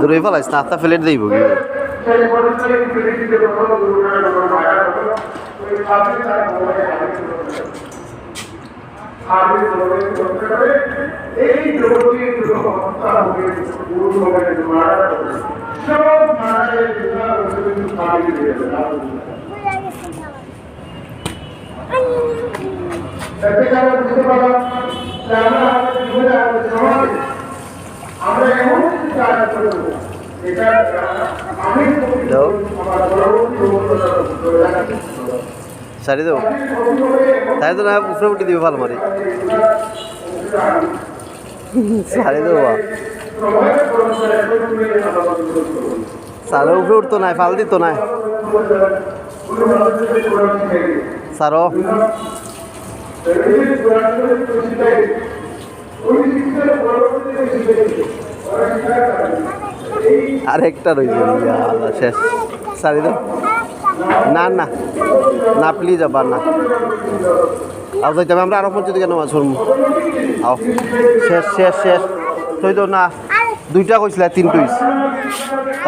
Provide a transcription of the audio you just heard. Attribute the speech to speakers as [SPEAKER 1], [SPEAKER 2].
[SPEAKER 1] দূরে ফেলাইস, নাস্তা ফেলে দেইব কি?
[SPEAKER 2] এই জগতে হত্যা হবে গুরু হবে মারা সব মারা যায় এতে কারণে বুঝতে পারলাম যে আমরা জীবনে আমাদের সমাজে আমরা এমন
[SPEAKER 1] সারি দেবো তাই তো না উপরে উঠে দিবে ভালো মারি সারি দেবো সারের উপরে উঠতো নাই, ফাল দিত নাই। সারো আর একটা রয়েছে শেষ। সারি দাও। না না না প্লিজ আবার না। আও, যাইতে আমরা আরও পর্যন্ত কেন মাছ ধরবো আও, শেষ শেষ শেষ। তুই তো না, দুইটা কইছিল, তিনটা হইছে।